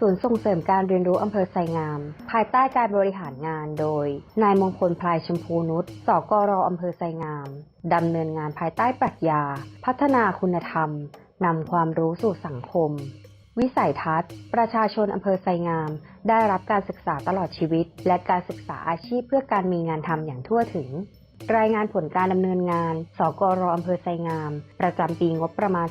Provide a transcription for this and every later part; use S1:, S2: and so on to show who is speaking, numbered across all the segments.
S1: ศูนย์ส่งเสริมการเรียนรู้อำเภอไซงาม ภายใต้การบริหารงานโดย นายมงคลพลายชมพูนุชสกรออำเภอไซงาม ดำเนินงานภายใต้ปรัชญา พัฒนาคุณธรรม นำความรู้สู่สังคม วิสัยทัศน์ ประชาชนอำเภอไซงาม ได้รับการศึกษาตลอดชีวิต และการศึกษาอาชีพเพื่อการมีงานทำอย่างทั่วถึงรายงานผลการดำเนินงาน สกรอำเภอไซงาม ประจำปีงบประมาณ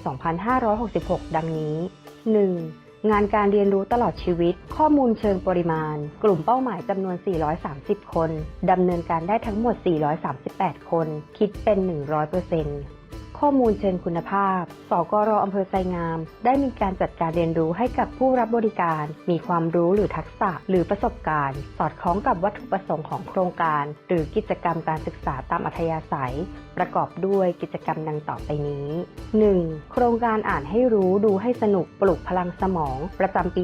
S1: 2566 ดังนี้ 1. งานการเรียนรู้ตลอดชีวิต ข้อมูลเชิงปริมาณ กลุ่มเป้าหมายจำนวน 430 คน ดำเนินการได้ทั้งหมด 438 คน คิดเป็น 100% ข้อมูลเชิงคุณภาพ สกรอำเภอไซงาม ได้มีการจัดการเรียนรู้ให้กับผู้รับบริการ มีความรู้หรือทักษะหรือประสบการณ์ สอดคล้องกับวัตถุประสงค์ของโครงการ หรือกิจกรรมการศึกษาตามอัธยาศัย ประกอบด้วยกิจกรรมดังต่อไปนี้ 1. โครงการอ่านให้รู้ดูให้สนุกปลุกพลังสมอง ประจำปี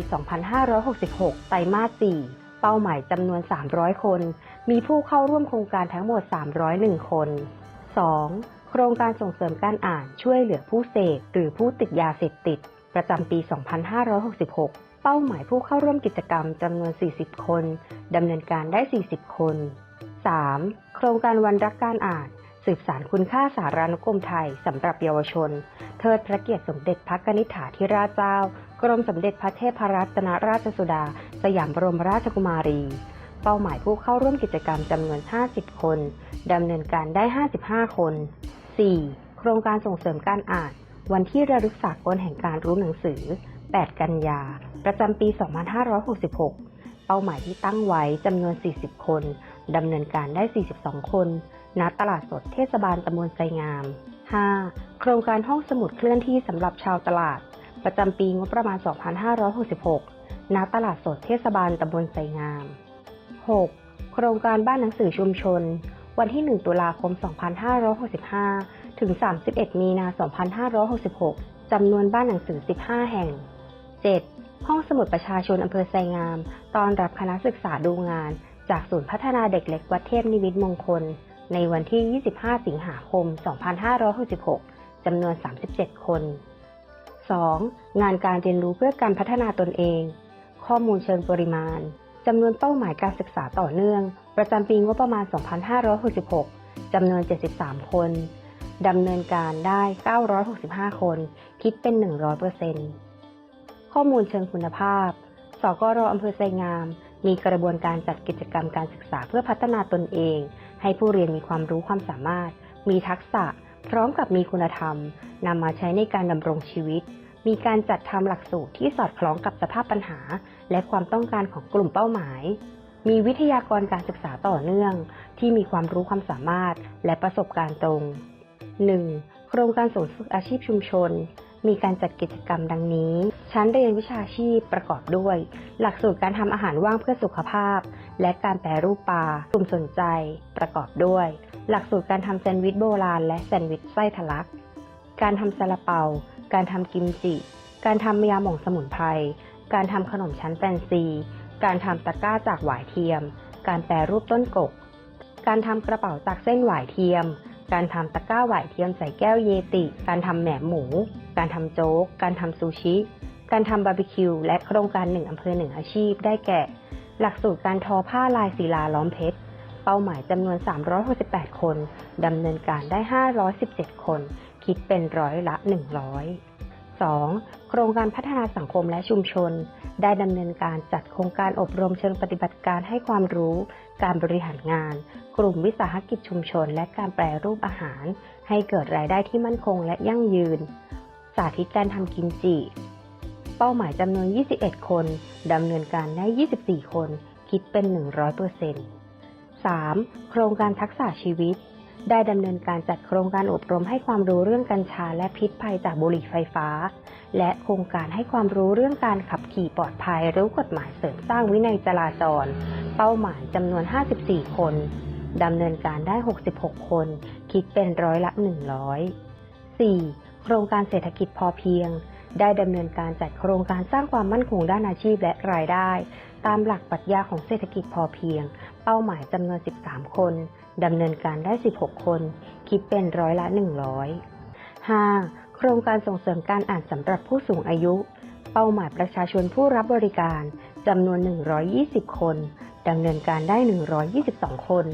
S1: 2566 ไตรมาส 4เป้าหมายจำนวน 300 คน มีผู้เข้าร่วมโครงการทั้งหมด 301 คน 2. โครงการส่งเสริมการอ่านช่วยเหลือผู้เสพหรือผู้ติดยาเสพติด ประจำปี 2566 เป้าหมายผู้เข้าร่วมกิจกรรมจำนวน 40 คนดำเนินการได้ 40 คน 3. โครงการวันรักการอ่าน สืบสารคุณค่าสารานุกรมไทยสำหรับเยาวชน เทิดพระเกียรติสมเด็จพระกนิษฐาธิราชเจ้า กรมสมเด็จพระเทพรัตนราชสุดา สยามบรมราชกุมารี เป้าหมายผู้เข้าร่วมกิจกรรมจำนวน 50 คนดำเนินการได้ 55 คน 4. โครงการส่งเสริมการอ่าน วันที่ระลึกสากลแห่งการรู้หนังสือ 8 กันยา ประจำปี 2566 เป้าหมายที่ตั้งไว้จำนวน 40 คนดำเนินการได้ 42 คนณตลาดสดเทศบาลตำบลไซงาม 5. โครงการห้องสมุดเคลื่อนที่สำหรับชาวตลาด ประจำปีงบประมาณ 2566 ณ ตลาดสดเทศบาลตำบลไซงาม 6. โครงการบ้านหนังสือชุมชน วันที่ 1 ตุลาคม 2565 ถึง 31 มีนา 2566 จำนวนบ้านหนังสือ 15 แห่ง 7. ห้องสมุดประชาชนอำเภอไซงาม ตอนรับคณะศึกษาดูงาน จากศูนย์พัฒนาเด็กเล็กวัดเทพนิมิตมงคล ในวันที่ 25 สิงหาคม 2566 จำนวน 37 คน 2. งานการเรียนรู้เพื่อการพัฒนาตนเอง ข้อมูลเชิงปริมาณ จำนวนเป้าหมายการศึกษาต่อเนื่อง ประจำปีงบประมาณ 2566 จำนวน 73 คน ดำเนินการได้ 965 คน คิดเป็น 100%ข้อมูลเชิงคุณภาพ สกรอำเภอไซงาม มีกระบวนการจัดกิจกรรมการศึกษาเพื่อพัฒนาตนเอง ให้ผู้เรียนมีความรู้ความสามารถ มีทักษะ พร้อมกับมีคุณธรรม นำมาใช้ในการดำรงชีวิต มีการจัดทำหลักสูตรที่สอดคล้องกับสภาพปัญหา และความต้องการของกลุ่มเป้าหมาย มีวิทยากรการศึกษาต่อเนื่อง ที่มีความรู้ความสามารถและประสบการณ์ตรง 1. โครงการส่งฝึกอาชีพชุมชน มีการจัดกิจกรรมดังนี้ ชั้นเรียนวิชาชีพประกอบด้วย หลักสูตรการทำอาหารว่างเพื่อสุขภาพ และการแปรรูปปลากลุ่มสนใจ ประกอบด้วย หลักสูตรการทำแซนด์วิชโบราณ และแซนด์วิชไส้ทะลัก การทำซาลาเปา การทำกิมจิ การทำยาหม่องสมุนไพร การทำขนมชั้นแฟนซี การทำตะกร้าจากหวายเทียม การแปรรูปต้นกก การทำกระเป๋าจากเส้นหวายเทียม การทำตะกร้าหวายเทียมใส่แก้วเยติ การทำแหนมหมู การทำโจ๊ก การทำซูชิ การทำบาร์บีคิว และโครงการหนึ่งอำเภอหนึ่งอาชีพ ได้แก่ หลักสูตรการทอผ้าลายศิลาล้อมเพชร เป้าหมายจำนวน 368 คนดำเนินการได้ 517 คน คิดเป็นร้อยละ 100 2. โครงการพัฒนาสังคมและชุมชน ได้ดำเนินการจัดโครงการอบรมเชิงปฏิบัติการให้ความรู้ การบริหารงาน กลุ่มวิสาหกิจชุมชน และการแปรรูปอาหาร ให้เกิดรายได้ที่มั่นคงและยั่งยืน สาธิตการทำกิมจิ เป้าหมายจำนวน 21 คนดำเนินการได้ 24 คน คิดเป็น 100% 3. โครงการทักษะชีวิต ได้ดำเนินการจัดโครงการอบรมให้ความรู้เรื่องกัญชาและพิษภัยจากบุหรี่ไฟฟ้า และโครงการให้ความรู้เรื่องการขับขี่ปลอดภัยรู้กฎหมายเสริมสร้างวินัยจราจร เป้าหมายจำนวน 54 คนดำเนินการได้ 66 คน คิดเป็นร้อยละ 100 4. โครงการเศรษฐกิจพอเพียง ได้ดำเนินการจัดโครงการสร้างความมั่นคงด้านอาชีพและรายได้ ตามหลักปรัชญาของเศรษฐกิจพอเพียง เป้าหมายจำนวน 13 คน ดำเนินการได้ 16 คน คิดเป็นร้อยละ 100 5. โครงการส่งเสริมการอ่านสำหรับผู้สูงอายุ เป้าหมายประชาชนผู้รับบริการจำนวน 120 คนดำเนินการได้ 122 คน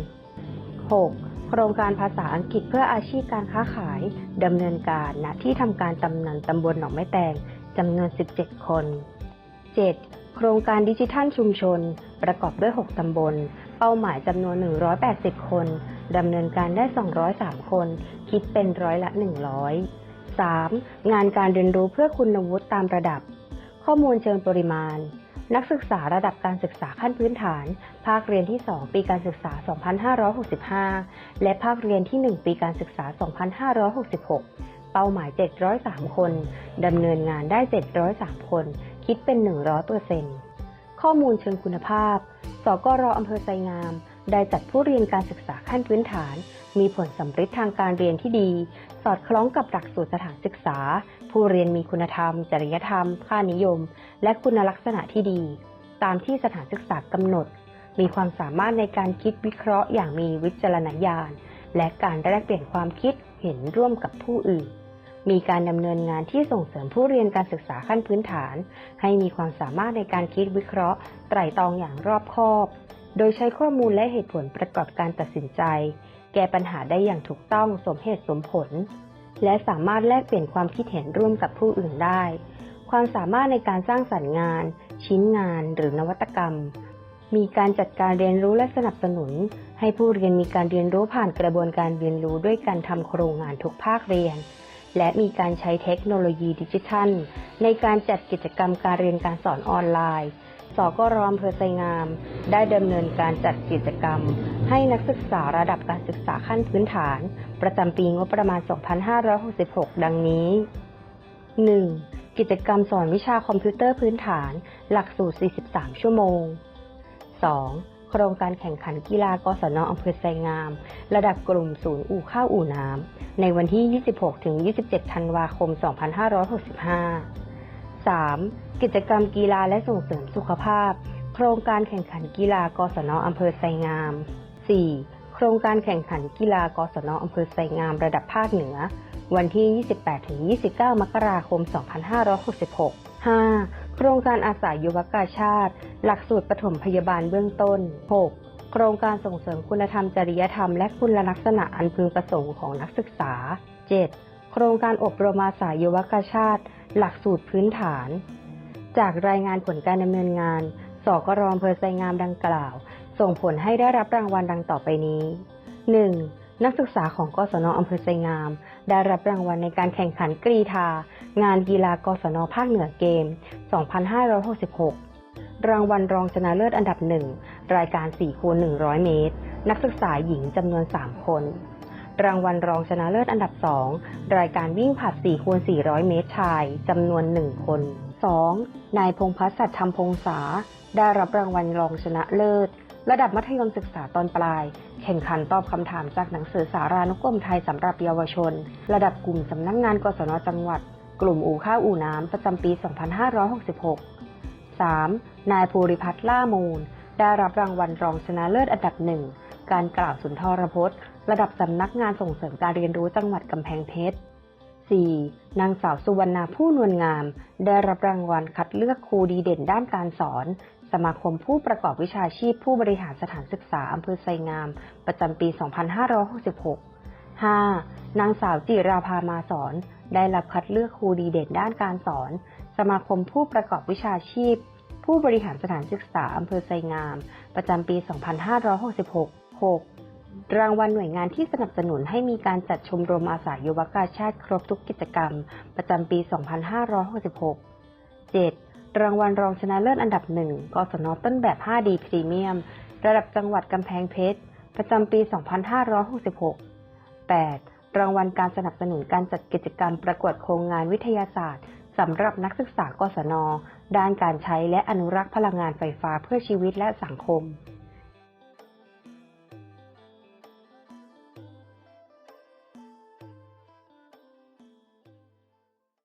S1: 6. โครงการภาษาอังกฤษเพื่ออาชีพการค้าขายดำเนินการณที่ทำการตำนันตำบลหนองไม้แตงจำนวน 17 คน 7. โครงการดิจิทัลชุมชน ประกอบด้วย 6 ตำบล เป้าหมายจำนวน 180 คน ดำเนินการได้ 203 คน คิดเป็นร้อยละ 100 3. งานการเรียนรู้เพื่อคุณวุฒิตามระดับ ข้อมูลเชิงปริมาณ นักศึกษาระดับการศึกษาขั้นพื้นฐาน ภาคเรียนที่ 2 ปีการศึกษา 2565 และภาคเรียนที่ 1 ปีการศึกษา 2566 เป้าหมาย 703 คน ดำเนินงานได้ 703 คน คิดเป็น 100%ข้อมูลเชิงคุณภาพ สกรอำเภอไซงาม ได้จัดผู้เรียนการศึกษาขั้นพื้นฐาน มีผลสำเร็จทางการเรียนที่ดี สอดคล้องกับหลักสูตรสถานศึกษา ผู้เรียนมีคุณธรรม จริยธรรม ค่านิยม และคุณลักษณะที่ดี ตามที่สถานศึกษากำหนด มีความสามารถในการคิดวิเคราะห์อย่างมีวิจารณญาณ และการแลกเปลี่ยนความคิดเห็นร่วมกับผู้อื่น มีการดำเนินงานที่ส่งเสริมผู้เรียนการศึกษาขั้นพื้นฐาน ให้มีความสามารถในการคิดวิเคราะห์ ไตร่ตรองอย่างรอบคอบ โดยใช้ข้อมูลและเหตุผลประกอบการตัดสินใจ แก้ปัญหาได้อย่างถูกต้องสมเหตุสมผล และสามารถแลกเปลี่ยนความคิดเห็นร่วมกับผู้อื่นได้ ความสามารถในการสร้างสรรค์งาน ชิ้นงาน หรือนวัตกรรม มีการจัดการเรียนรู้และสนับสนุน ให้ผู้เรียนมีการเรียนรู้ผ่านกระบวนการเรียนรู้ด้วยการทำโครงงานทุกภาคเรียน และมีการใช้เทคโนโลยีดิจิทัล ในการจัดกิจกรรมการเรียนการสอนออนไลน์ สกรอำเภอไซงาม ได้ดำเนินการจัดกิจกรรม ให้นักศึกษาระดับการศึกษาขั้นพื้นฐาน ประจำปีงบประมาณ 2566 ดังนี้ 1. กิจกรรมสอนวิชาคอมพิวเตอร์พื้นฐาน หลักสูตร 43 ชั่วโมง 2. โครงการแข่งขันกีฬากศนอำเภอไซงาม ระดับกลุ่มศูนย์อู่ข้าวอู่น้ำในวันที่ 26-27 ธันวาคม 2565 3. กิจกรรมกีฬาและส่งเสริมสุขภาพ โครงการแข่งขันกีฬากศนอำเภอไซงาม 4. โครงการแข่งขันกีฬากศนอำเภอไซงามระดับภาคเหนือ วันที่ 28-29 มกราคม 2566 5. โครงการอาสายุวกาชาติ หลักสูตรปฐมพยาบาลเบื้องต้น 6. โครงการส่งเสริมคุณธรรมจริยธรรมและคุณลักษณะอันพึงประสงค์ของนักศึกษา 7. โครงการอบรมอาสายุวกาชาติ หลักสูตรพื้นฐาน จากรายงานผลการดำเนินงาน สกรอำเภอไซงามดังกล่าว ส่งผลให้ได้รับรางวัลดังต่อไปนี้ 1. นักศึกษาของกศนอำเภอไซงาม ได้รับรางวัลในการแข่งขันกรีธา งานกีฬากศนภาคเหนือเกม 2566 รางวัลรองชนะเลิศอันดับหนึ่งรายการ4คูณ100 เมตร นักศึกษาหญิงจำนวน 3 คน รางวัลรองชนะเลิศอันดับ 2 รายการวิ่งผลัด4คูณ400 เมตรชายจำนวน 1 คน 2. นายพงพัฒน์สัตย์ธรรมพงษาได้รับรางวัลรองชนะเลิศ ระดับมัธยมศึกษาตอนปลาย แข่งขันตอบคำถามจากหนังสือสารานุกรมไทยสำหรับเยาวชน ระดับกลุ่มสำนักงงานกศนจังหวัด กลุ่มอู่ข้าวอู่น้ำประจำปี 2566 3. นายภูริพัฒน์ล่ามูล ได้รับรางวัลรองชนะเลิศอันดับหนึ่งการกล่าวสุนทรพจน์ ระดับสำนักงานส่งเสริมการเรียนรู้จังหวัดกำแพงเพชร 4. นางสาวสุวรรณาผู้นวลงาม ได้รับรางวัลคัดเลือกครูดีเด่นด้านการสอน สมาคมผู้ประกอบวิชาชีพผู้บริหารสถานศึกษาอำเภอไซงาม ประจำปี 2566 5. นางสาวจิราภามาสอน ได้รับคัดเลือกครูดีเด่นด้านการสอน สมาคมผู้ประกอบวิชาชีพ ผู้บริหารสถานศึกษาอำเภอไซงาม ประจำปี 2566 6. รางวัลหน่วยงานที่สนับสนุนให้มีการจัดชมรมอาสายุวกาชาติครบทุกกิจกรรม ประจำปี 2566 7. รางวัลรองชนะเลิศอันดับหนึ่งกศนต้นแบบ 5D พรีเมียม ระดับจังหวัดกำแพงเพชร ประจำปี 2566 8. รางวัลการสนับสนุนการจัดกิจกรรมประกวดโครงงานวิทยาศาสตร์สำหรับนักศึกษากศน ด้านการใช้และอนุรักษ์พลังงานไฟฟ้าเพื่อชีวิตและสังคม